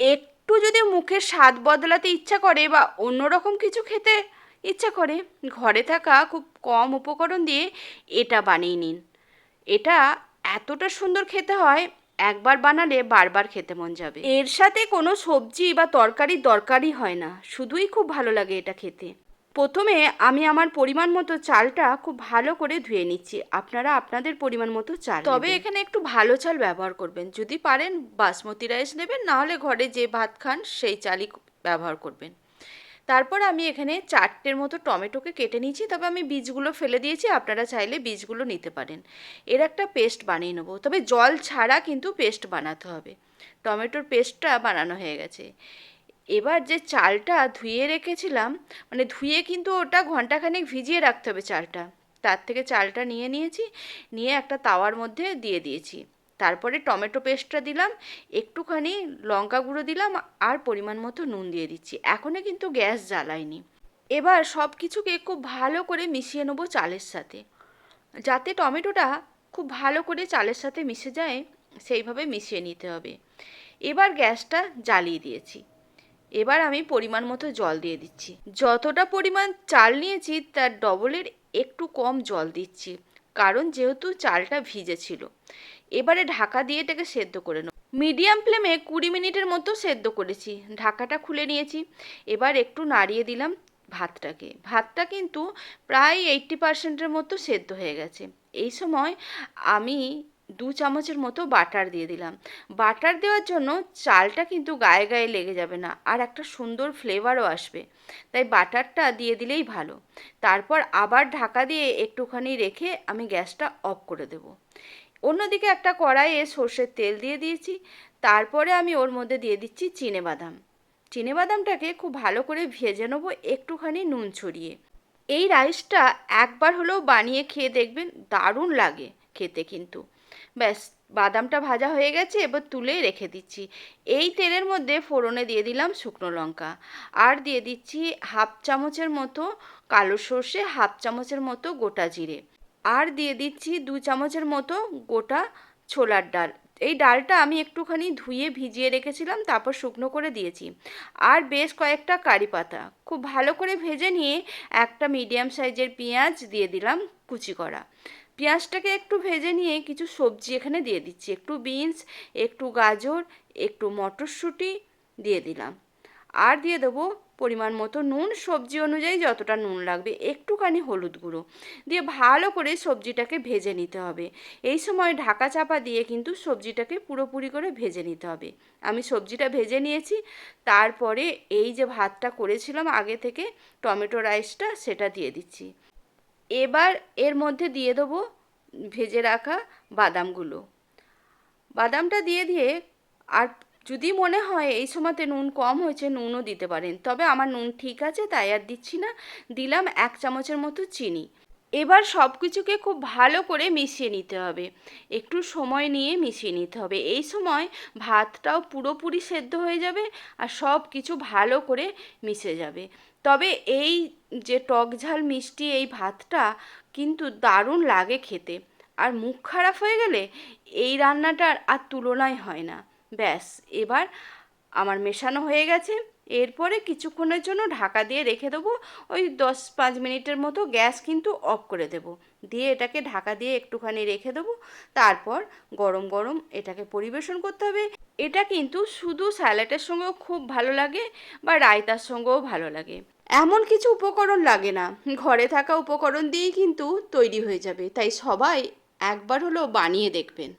একটু যদি মুখের স্বাদ বদলাতে ইচ্ছা করে বা অন্যরকম কিছু খেতে ইচ্ছা করে, ঘরে থাকা খুব কম উপকরণ দিয়ে এটা বানিয়ে নিন। এটা এতটা সুন্দর খেতে হয়, একবার বানালে বারবার খেতে মন যাবে। এর সাথে কোনো সবজি বা তরকারি দরকারই হয় না। শুধুই খুব ভালো লাগে এটা খেতে। প্রথমে আমি আমার পরিমাণ মতো চালটা খুব ভালো করে ধুয়ে নিচ্ছি। আপনারা আপনাদের পরিমাণ মতো চাল তবে এখানে একটু ভালো চাল ব্যবহার করবেন। যদি পারেন বাসমতি রাইস নেবেন নাহলে ঘরে যে ভাত খান সেই চালই ব্যবহার করবেন। তারপর আমি এখানে চারটের মতো টমেটোকে কেটে নিয়েছি। তবে আমি বীজগুলো ফেলে দিয়েছি আপনারা চাইলে বীজগুলো নিতে পারেন। এর একটা পেস্ট বানিয়ে নেব। তবে জল ছাড়া কিন্তু পেস্ট বানাতে হবে। টমেটোর পেস্টটা বানানো হয়ে গেছে। এবার যে চালটা ধুয়ে রেখেছিলাম মানে ধুয়ে কিন্তু ওটা ঘন্টাখানেক ভিজিয়ে রাখতে হবে চালটা। তার থেকে চালটা নিয়ে নিয়েছি, নিয়ে একটা তাওয়ার মধ্যে দিয়ে দিয়েছি। তারপরে টমেটো পেস্টটা দিলাম, একটুখানি লঙ্কা গুঁড়ো দিলাম, আর পরিমাণ মতো নুন দিয়ে দিচ্ছি। এখনও কিন্তু গ্যাস জ্বালাইনি এবার সব কিছুকে খুব ভালো করে মিশিয়ে নেব চালের সাথে। যাতে টমেটোটা খুব ভালো করে চালের সাথে মিশে যায়, সেইভাবে মিশিয়ে নিতে হবে। এবার গ্যাসটা জ্বালিয়ে দিয়েছি। এবার আমি পরিমাণ মতো জল দিয়ে দিচ্ছি। যতটা পরিমাণ চাল নিয়েছি, তার ডবলের একটু কম জল দিচ্ছি, কারণ যেহেতু চালটা ভিজে ছিল এবারে ঢাকা দিয়ে এটাকে সেদ্ধ করে নেব। মিডিয়াম ফ্লেমে কুড়ি মিনিটের মতো সেদ্ধ করেছি। ঢাকাটা খুলে নিয়েছি। এবার একটু নাড়িয়ে দিলাম ভাতটাকে। ভাতটা কিন্তু প্রায় এইট্টি পার্সেন্টের মতো সেদ্ধ হয়ে গেছে। এই সময় আমি দু চামচের মতো বাটার দিয়ে দিলাম। বাটার দেওয়ার জন্য চালটা কিন্তু গায়ে গায়ে লেগে যাবে না আর একটা সুন্দর ফ্লেভারও আসবে। তাই বাটারটা দিয়ে দিলেই ভালো। তারপর আবার ঢাকা দিয়ে একটুখানি রেখে আমি গ্যাসটা অফ করে দেবো। অন্যদিকে একটা কড়াইয়ে সর্ষের তেল দিয়ে দিয়েছি। তারপরে আমি ওর মধ্যে দিয়ে দিচ্ছি চিনে বাদাম। চিনে বাদামটাকে খুব ভালো করে ভেজে নেব একটুখানি নুন ছড়িয়ে। এই রাইসটা একবার হলেও বানিয়ে খেয়ে দেখবেন দারুণ লাগে খেতে কিন্তু। ব্যাস, বাদামটা ভাজা হয়ে গেছে, এবার তুলে রেখে দিচ্ছি। এই তেলের মধ্যে ফোড়নে দিয়ে দিলাম শুকনো লঙ্কা। আর দিয়ে দিচ্ছি হাফ চামচের মতো কালো সর্ষে, হাফ চামচের মতো গোটা জিরে। আর দিয়ে দিচ্ছি দু চামচের মতো গোটা ছোলার ডাল। এই ডালটা আমি একটুখানি ধুয়ে ভিজিয়ে রেখেছিলাম, তারপর শুকনো করে দিয়েছি। আর বেশ কয়েকটা কারি পাতা। খুব ভালো করে ভেজে নিয়ে একটা মিডিয়াম সাইজের পেঁয়াজ দিয়ে দিলাম কুচি করা। পেঁয়াজটাকে একটু ভেজে নিয়ে কিছু সবজি এখানে দিয়ে দিচ্ছি। একটু বিনস, একটু গাজর, একটু মটরশুঁটি দিয়ে দিলাম। আর দিয়ে দেবো পরিমাণ মতো নুন। সবজি অনুযায়ী যতটা নুন লাগবে একটুখানি হলুদ গুঁড়ো। দিয়ে ভালো করে সবজিটাকে ভেজে নিতে হবে। এই সময় ঢাকা চাপা দিয়ে কিন্তু সবজিটাকে পুরোপুরি করে ভেজে নিতে হবে। আমি সবজিটা ভেজে নিয়েছি। তারপরে এই যে ভাতটা করেছিলাম আগে থেকে টমেটো রাইসটা সেটা দিয়ে দিচ্ছি। এবার এর মধ্যে দিয়ে দেবো ভেজে রাখা বাদামগুলো। বাদামটা দিয়ে দিয়ে আর যদি মনে হয় এই সময়তে নুন কম হয়েছে, নুনও দিতে পারেন। তবে আমার নুন ঠিক আছে, তাই আর দিচ্ছি না। দিলাম এক চামচের মতো চিনি। এবার সব কিছুকে খুব ভালো করে মিশিয়ে নিতে হবে। একটু সময় নিয়ে মিশিয়ে নিতে হবে। এই সময় ভাতটাও পুরোপুরি সেদ্ধ হয়ে যাবে আর সব কিছু ভালো করে মিশে যাবে। তবে এই যে টক ঝাল মিষ্টি এই ভাতটা কিন্তু দারুণ লাগে খেতে। আর মুখ খারাপ হয়ে গেলে এই রান্নাটার আর তুলনায় হয় না। ব্যাস, এবার আমার মেশানো হয়ে গেছে। এরপরে কিছুক্ষণের জন্য ঢাকা দিয়ে রেখে দেবো। ওই দশ পাঁচ মিনিটের মতো গ্যাস কিন্তু অফ করে দেবো। দিয়ে এটাকে ঢাকা দিয়ে একটুখানি রেখে দেবো। তারপর গরম গরম এটাকে পরিবেশন করতে হবে। এটা কিন্তু শুধু স্যালাডের সঙ্গেও খুব ভালো লাগে বা রায়তার সঙ্গেও ভালো লাগে। এমন কিছু উপকরণ লাগে না। ঘরে থাকা উপকরণ দিয়েই কিন্তু তৈরি হয়ে যাবে। তাই সবাই একবার হলেও বানিয়ে দেখবেন।